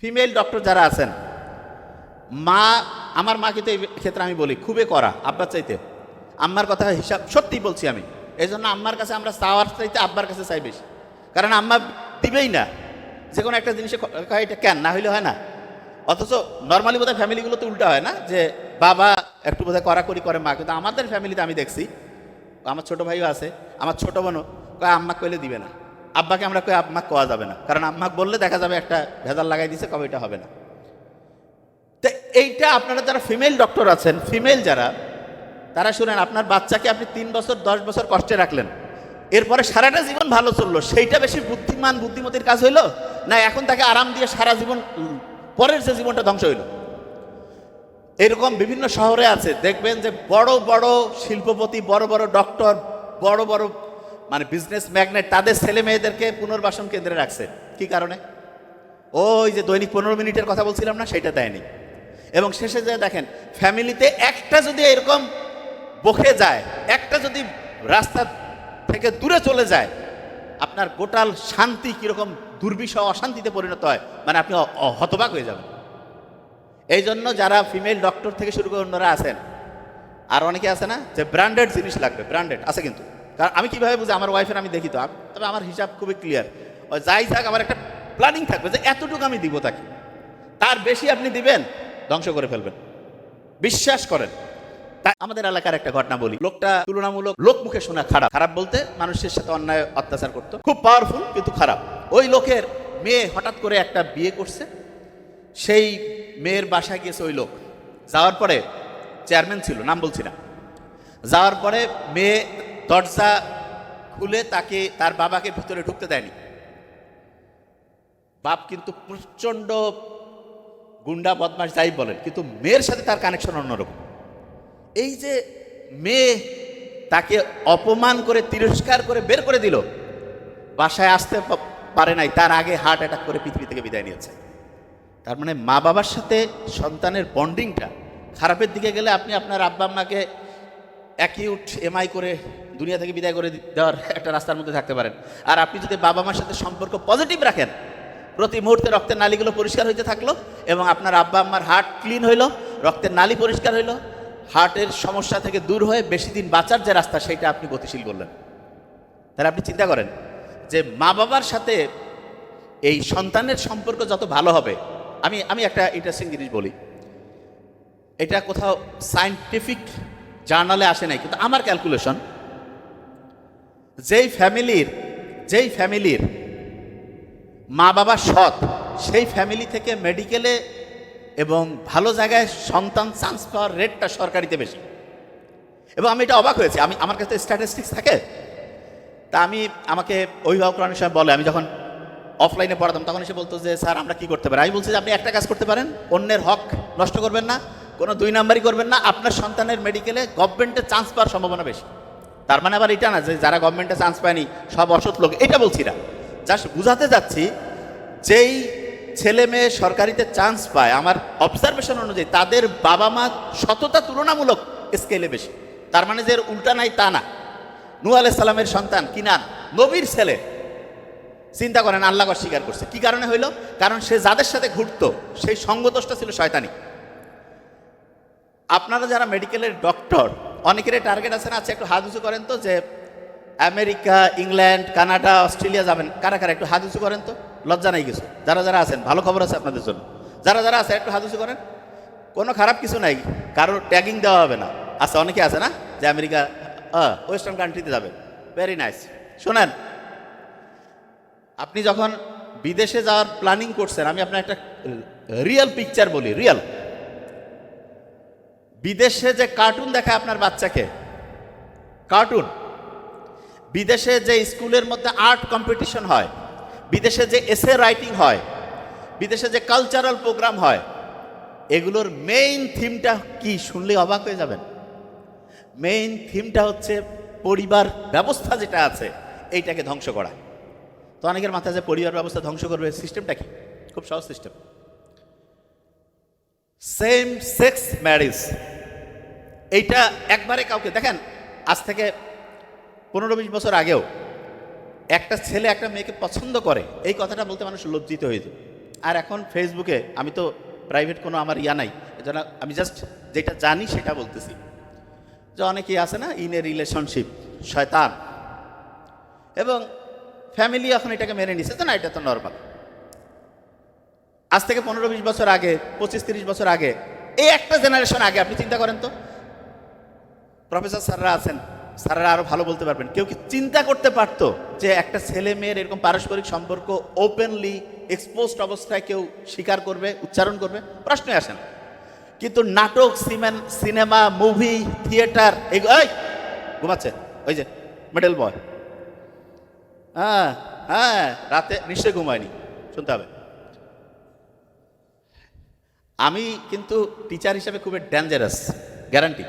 Female doctor যারা আছেন, মা, আমার মাকে তো এই ক্ষেত্রে আমি বলি, খুবই করা আব্বার চাইতে। আম্মার কথা হিসাব সত্যি বলছি আমি। এই জন্য আম্মার কাছে আমরা চাওয়ার চাইতে আব্বার কাছে চাই বেশি। কারণ আম্মা দিবেই না। যে কোনো একটা জিনিসে এটা কেন? না হইলে হয় না। অথচ নর্মালি বোধহয় ফ্যামিলিগুলো তো উল্টা হয় না, যে বাবা একটু বোধহয় কড়াকড়ি করে, মা কিন্তু আমাদের ফ্যামিলিতে আমি দেখছি। আমার ছোট ভাইও আছে, আমার ছোট বোনও আম্মা কইলে দিবে না। আব্বাকে আমরা কই, আম্মা কোয়া যাবে না। কারণ আম্মা বললে দেখা যাবে একটা ভেজাল লাগাই দিছে, কবে এটা হবে না। তো এইটা আপনারা যারা ফিমেল ডক্টর আছেন ফিমেল যারা, তারা শুনেন, আপনার বাচ্চাকে আপনি তিন বছর, দশ বছর কষ্টে রাখলেন। এরপরে সারাটা জীবন ভালো চলল। সেইটা বেশি বুদ্ধিমান, বুদ্ধিমতির কাজ হইল? না, এখন তাকে আরাম দিয়ে সারা জীবন, পরের যে জীবনটা ধ্বংস হইল? এরকম বিভিন্ন শহরে আছে। দেখবেন যে বড় বড় শিল্পপতি, বড় বড় ডক্টর বড় বড় মানে বিজনেস ম্যাগনেট তাদের ছেলে মেয়েদেরকে পুনর্বাসন কেন্দ্রে রাখছে। কি কারণে? ওই যে দৈনিক পনেরো মিনিটের কথা বলছিলাম না, সেটা দেয়নি। এবং শেষে যে দেখেন, ফ্যামিলিতে একটা যদি এরকম বকে যায়, একটা যদি রাস্তা থেকে দূরে চলে যায়, আপনার গোটাল শান্তি কীরকম দুর্বিষহ অশান্তিতে পরিণত হয় মানে আপনি হতবাক হয়ে যাবেন। এই জন্য যারা ফিমেল ডক্টর থেকে শুরু করে অন্যরা আছেন, আর অনেকে আছে না, যে ব্র্যান্ডেড জিনিস লাগবে ব্র্যান্ডেড আছে কিন্তু। কারণ আমি কীভাবে বুঝি? আমার ওয়াইফের আমি দেখি তো। তবে আমার হিসাব খুবই ক্লিয়ার যাই থাক আমার একটা প্ল্যানিং থাকবে যে এতটুকু আমি দিব তাকে। তার বেশি আপনি দিবেন, ধ্বংস করে ফেলবেন। বিশ্বাস করেন। তা আমাদের এলাকার একটা ঘটনা বলি। লোকটা তুলনামূলক লোক মুখে শোনা খারাপ। খারাপ বলতে মানুষের সাথে অন্যায়, অত্যাচার করতো। খুব পাওয়ারফুল কিন্তু খারাপ। ওই লোকের মেয়ে হঠাৎ করে একটা বিয়ে করছে। সেই মেয়ের বাসায় গিয়েছে ওই লোক। যাওয়ার পরে চেয়ারম্যান ছিল, নাম বলছি না। যাওয়ার পরে মেয়ে দরজা খুলে তাকে, তার বাবাকে ভিতরে ঢুকতে দেয়নি। বাপ কিন্তু প্রচণ্ড গুন্ডা বদমাস যাই বলেন, কিন্তু মেয়ের সাথে তার কানেকশন অন্যরকম। এই যে মেয়ে তাকে অপমান করে, তিরস্কার করে বের করে দিল, বাসায় আসতে পারে নাই, তার আগে হার্ট অ্যাটাক করে পৃথিবী থেকে বিদায় নিয়েছে। তার মানে মা বাবার সাথে সন্তানের বন্ডিংটা খারাপের দিকে গেলে আপনি আপনার আব্বা আম্মাকে অ্যাকিউট এমআই করে দুনিয়া থেকে বিদায় করে দেওয়ার একটা রাস্তার মধ্যে থাকতে পারেন। আর আপনি যদি বাবা মার সাথে সম্পর্ক পজিটিভ রাখেন, প্রতি মুহূর্তে রক্তের নালীগুলো পরিষ্কার হইতে থাকল এবং আপনার আব্বা আম্মার হার্ট ক্লিন হইল, রক্তের নালী পরিষ্কার হইল হার্টের সমস্যা থেকে দূর হয়ে বেশি দিন বাঁচার যে রাস্তা, সেটা আপনি গতিশীল করলেন তাহলে আপনি চিন্তা করেন যে মা বাবার সাথে এই সন্তানের সম্পর্ক যত ভালো হবে, আমি আমি একটা ইন্টারেস্টিং জিনিস বলি। এটা কোথাও সায়েন্টিফিক জার্নালে আসে নাই, কিন্তু আমার ক্যালকুলেশন, যেই ফ্যামিলির যেই ফ্যামিলির মা বাবা সৎ, সেই ফ্যামিলি থেকে মেডিকেলে এবং ভালো জায়গায় সন্তান চান্স পাওয়ার রেটটা সরকারিতে বেশি। এবং আমি এটা অবাক হয়েছি, আমি, আমার কাছে স্ট্যাটিস্টিক্স থাকে, তা আমি, আমাকে অভিভাবকরা অনেক সময় বলে, আমি যখন অফলাইনে পড়াতাম, তখন এসে বলতো যে, স্যার, আমরা কি করতে পারি? আমি বলছি যে, আপনি একটা কাজ করতে পারেন, অন্যের হক নষ্ট করবেন না কোনো দুই নাম্বারই করবেন না, আপনার সন্তানের মেডিকেলে গভর্নমেন্টে চান্স পাওয়ার সম্ভাবনা বেশি। তার মানে আবার এটা না যে যারা গভর্নমেন্টে চান্স পায়নি, সব অসৎ লোক, এটা বলছি না। জাস্ট বুঝাতে যাচ্ছি, যেই ছেলে মেয়ে সরকারিতে চান্স পায়, আমার অবজারভেশন অনুযায়ী তাদের বাবা মা সততা তুলনামূলক স্কেলে বেশি। তার মানে যে উল্টা নাই, তা না। নূ আলাইসাল্লামের সন্তান কিনান নবীর ছেলে। চিন্তা করেন, আল্লাহ স্বীকার করছে। কি কারণে হইল? কারণ সে যাদের সাথে ঘুরত, সেই সঙ্গদোষটা ছিল শয়তানি। আপনারা যারা মেডিকেলের ডক্টর অনেকের টার্গেট আছে না আছে একটু হাত উঁচু করেন তো, যে আমেরিকা, ইংল্যান্ড, কানাডা, অস্ট্রেলিয়া যাবেন। কারা কারা? একটু হাত উঁচু করেন তো। লজ্জা নাই কিছু। যারা যারা আছেন, ভালো খবর আছে আপনাদের জন্য। যারা যারা আছে একটু হাত উঁচু করেন। কোনো খারাপ কিছু নাই। কারোর ট্যাগিং দেওয়া হবে না। আচ্ছা অনেকে আছে না, যে আমেরিকা ওয়েস্টার্ন কান্ট্রিতে যাবে ভেরি নাইস শোনেন, আপনি যখন বিদেশে যাওয়ার প্ল্যানিং করছেন, আমি আপনার একটা রিয়েল পিকচার বলি রিয়েল বিদেশে যে কার্টুন দেখায় আপনার বাচ্চাকে কার্টুন বিদেশে যে স্কুলের মধ্যে আর্ট কম্পিটিশন হয়, বিদেশে যে এসে রাইটিং হয়, বিদেশে যে কালচারাল প্রোগ্রাম হয়, এগুলোর মেইন থিমটা কি শুনলে অবাক হয়ে যাবেন? মেইন থিমটা হচ্ছে পরিবার ব্যবস্থা যেটা আছে, এইটাকে ধ্বংস করা। তো অনেকের মাথায় যে পরিবার ব্যবস্থা ধ্বংস করবে সিস্টেমটা কি? খুব সহজ সিস্টেম সেম সেক্স ম্যারেজ এইটা একবারে কাউকে, দেখেন, আজ থেকে পনেরো বিশ বছর আগেও একটা ছেলে একটা মেয়েকে পছন্দ করে, এই কথাটা বলতে মানুষ লজ্জিত যায়। আর এখন ফেসবুকে আমি তো প্রাইভেট কোনো আমার ইয়া নাই, এজন্য আমি জাস্ট যেটা জানি সেটা বলতেছি। যে অনেকেই আছে না ইন এ রিলেশনশিপ শয়তান। এবং ফ্যামিলি এখন এটাকে মেনে নিছে যে না, এটা তো নর্মাল আজ থেকে পনেরো বিশ বছর আগে, পঁচিশ তিরিশ বছর আগে, এই একটা জেনারেশন আগে, আপনি চিন্তা করেন তো। প্রফেসর স্যাররা আছেন, স্যাররা আরও ভালো বলতে পারবেন। কেউ কি চিন্তা করতে পারতো যে একটা ছেলে মেয়ের এরকম পারস্পরিক সম্পর্ক ওপেনলি এক্সপোজড অবস্থায় কেউ স্বীকার করবে, উচ্চারণ করবে? প্রশ্নই আসেন কিন্তু নাটক, সিমেন, সিনেমা, মুভি, থিয়েটার, এই ঘুমাচ্ছে। ওই যে, মেডেল বয়। হ্যাঁ হ্যাঁ রাতে নিশ্চয়ই ঘুমায়নি। শুনতে হবে। আমি কিন্তু টিচার হিসেবে খুবই ডেঞ্জারাস গ্যারান্টি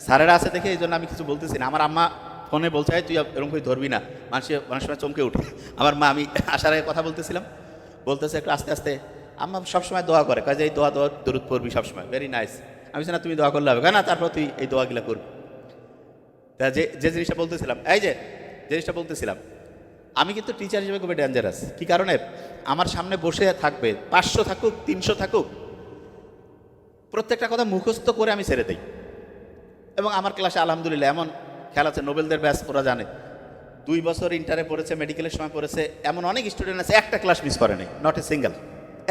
স্যারেরা আছে দেখে এই জন্য আমি কিছু বলতেছি না। আমার আম্মা ফোনে বলছে, "এই তুই এরকম করে ধরবি না। মানুষ অনেক সময় চমকে উঠে। আমার মা, আমি আসার আগে কথা বলতেছিলাম। বলতেছে একটু আস্তে আস্তে, আম্মা সবসময় দোয়া করে। কাজে এই দোয়া দোয়া দূরত পড়বি সবসময়। ভেরি নাইস আমি না, তুমি দোয়া করলে হবে। কেন তারপর তুই এই দোয়াগুলো করবি। তা যে যে জিনিসটা বলতেছিলাম, এই যে জিনিসটা বলতেছিলাম, আমি কিন্তু টিচার হিসেবে খুবই ডেঞ্জারাস কি কারণে? আমার সামনে বসে থাকবে, পাঁচশো থাকুক, তিনশো থাকুক, প্রত্যেকটা কথা মুখস্থ করে আমি ছেড়ে দিই। এবং আমার ক্লাসে আলহামদুলিল্লাহ এমন খেলা আছে, নোবেলদের ব্যাস ওরা জানে। দুই বছর ইন্টারে পড়েছে মেডিকেলের সময় পড়েছে, এমন অনেক স্টুডেন্ট আছে, একটা ক্লাস মিস করে নাই নট এ সিঙ্গেল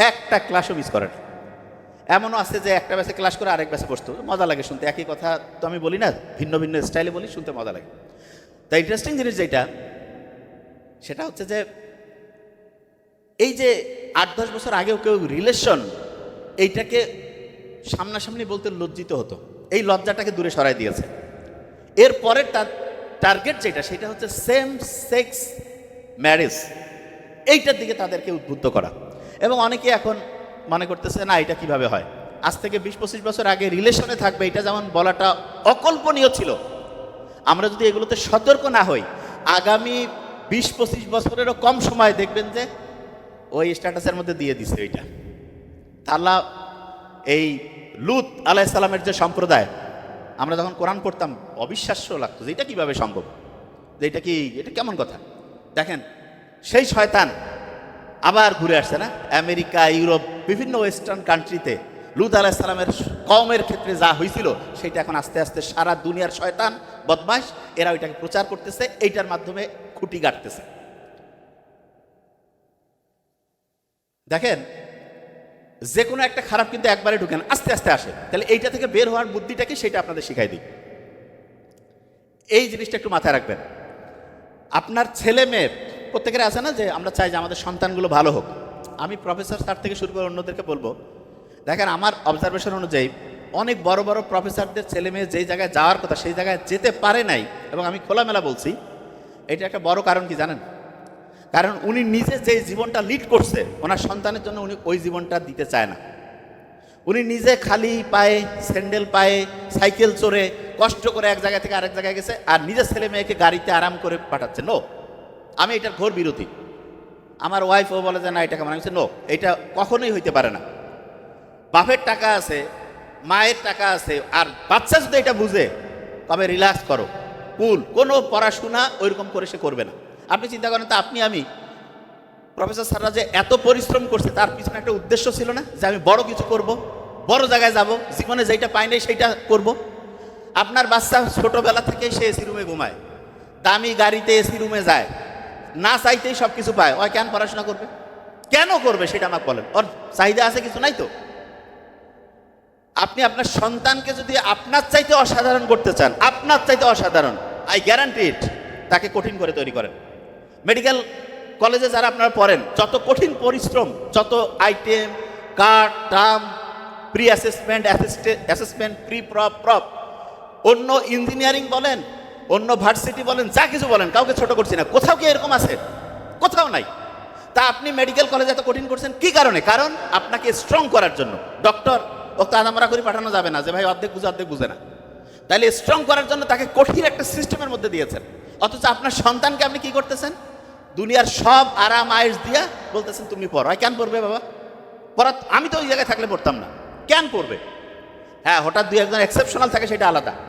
একটা ক্লাসও মিস করে না এমনও আছে যে একটা ব্যাসে ক্লাস করে আরেক ব্যাসে বসতো মজা লাগে শুনতে। একই কথা তো আমি বলি না, ভিন্ন ভিন্ন স্টাইলে বলি, শুনতে মজা লাগে। তা ইন্টারেস্টিং জিনিস যেটা, সেটা হচ্ছে যে এই যে আট দশ বছর আগেও কেউ রিলেশন এইটাকে সামনাসামনি বলতে লজ্জিত হতো। এই লজ্জাটাকে দূরে সরাই দিয়েছে। এর পরের তার টার্গেট যেটা, সেটা হচ্ছে সেম সেক্স ম্যারেজ এইটার দিকে তাদেরকে উদ্বুদ্ধ করা। এবং অনেকে এখন মনে করতেছে, না, এটা কীভাবে হয়? আজ থেকে বিশ পঁচিশ বছর আগে রিলেশনে থাকবে, এটা যেমন বলাটা অকল্পনীয় ছিল। আমরা যদি এগুলোতে সতর্ক না হই, আগামী বিশ পঁচিশ বছরেরও কম সময় দেখবেন যে, ওই স্ট্যাটাসের মধ্যে দিয়ে দিছে ওইটা তাহলে এই লুত আলাইসাল্লামের যে সম্প্রদায়, আমরা যখন কোরআন পড়তাম, অবিশ্বাস্য লাগতো যে এটা কীভাবে সম্ভব? যে এটা কি, এটা কেমন কথা? দেখেন, সেই শয়তান আবার ঘুরে আসছে না? আমেরিকা, ইউরোপ, বিভিন্ন ওয়েস্টার্ন কান্ট্রিতে লুত আলাইসাল্লামের কমের ক্ষেত্রে যা হয়েছিল সেটা এখন আস্তে আস্তে সারা দুনিয়ার শয়তান বদমাস এরা ওইটাকে প্রচার করতেছে, এইটার মাধ্যমে খুঁটি গাড়তেছে দেখেন যে কোনো একটা খারাপ কিন্তু একবারে ঢুকেন আস্তে আস্তে আসে। তাহলে এইটা থেকে বের হওয়ার বুদ্ধিটাকে সেটা আপনাদের শিখাই দিই। এই জিনিসটা একটু মাথায় রাখবেন। আপনার ছেলে মেয়ে, প্রত্যেকের আছে না যে আমরা চাই যে আমাদের সন্তানগুলো ভালো হোক। আমি প্রফেসর স্যার থেকে শুরু করে অন্যদেরকে বলব, দেখেন আমার অবজারভেশন অনুযায়ী অনেক বড় বড় প্রফেসরদের ছেলে মেয়ে যেই জায়গায় যাওয়ার কথা, সেই জায়গায় যেতে পারে নাই, এবং আমি খোলামেলা বলছি, এটা একটা বড় কারণ কি জানেন? কারণ উনি নিজে যে জীবনটা লিড করছে, ওনার সন্তানের জন্য উনি ওই জীবনটা দিতে চায় না। উনি নিজে খালি পায়ে স্যান্ডেল পায়ে সাইকেল চড়ে কষ্ট করে এক জায়গা থেকে আরেক জায়গায় গেছে আর নিজের ছেলে মেয়েকে গাড়িতে আরাম করে পাঠাচ্ছে। নো আমি এটার ঘোর বিরোধী। আমার ওয়াইফও বলে যে, না, এটা কেমন? আমি নো এটা কখনোই হইতে পারে না। বাপের টাকা আছে, মায়ের টাকা আছে, আর বাচ্চা যদি এটা বুঝে, তবে রিল্যাক্স করো। কুল কোনো পড়াশোনা ওইরকম করে সে করবে না। আপনি চিন্তা করেন, তো আপনি আমি? প্রফেসর স্যাররা যে এত পরিশ্রম করছে, তার পিছনে একটা উদ্দেশ্য ছিল না? যে আমি বড় কিছু করব, বড় জায়গায় যাব, জীবনে যেটা পাই নাই সেইটা করব। আপনার বাচ্চা ছোটোবেলা থেকে সে এসি রুমে ঘুমায়। দামি গাড়িতে এসি রুমে যায়। না চাইতেই সব কিছু পায়। ওই কেন পড়াশোনা করবে? কেন করবে সেটা আমাকে বলেন। ওর চাহিদা আছে কিছু নাই তো? আপনি আপনার সন্তানকে যদি আপনার চাইতে অসাধারণ করতে চান, আপনার চাইতে অসাধারণ, আই গ্যারান্টি তাকে কঠিন করে তৈরি করেন। মেডিকেল কলেজে যারা আপনারা পড়েন, যত কঠিন পরিশ্রম, যত item card, term pre assessment assessment pre prop prop অন্য ইঞ্জিনিয়ারিং বলেন, অন্য ভার্সিটি বলেন, যা কিছু বলেন, কাউকে ছোট করছি না, কোথাও কি এরকম আছে? কোথাও নাই। তা আপনি মেডিকেল কলেজে এত কঠিন করছেন, কি কারণে? কারণ আপনাকে স্ট্রং করার জন্য। ডক্টর ও কাদামরা করে পাঠানো যাবে না, যে ভাই অর্ধেক বুঝে অর্ধেক বুঝে না। তাহলে স্ট্রং করার জন্য তাকে কঠিন একটা সিস্টেমের মধ্যে দিয়েছেন। অথচ আপনার সন্তানকে আপনি কি করতেছেন? দুনিয়ার সব আরাম আয়েস দিয়া বলতেছেন, তুমি পড়ো। কেন পড়বে বাবা? পড়া, আমি তো ওই জায়গায় থাকলে পড়তাম না। কেন পড়বে? হ্যাঁ হঠাৎ দুই একজন এক্সেপশনাল থাকে, সেটা আলাদা।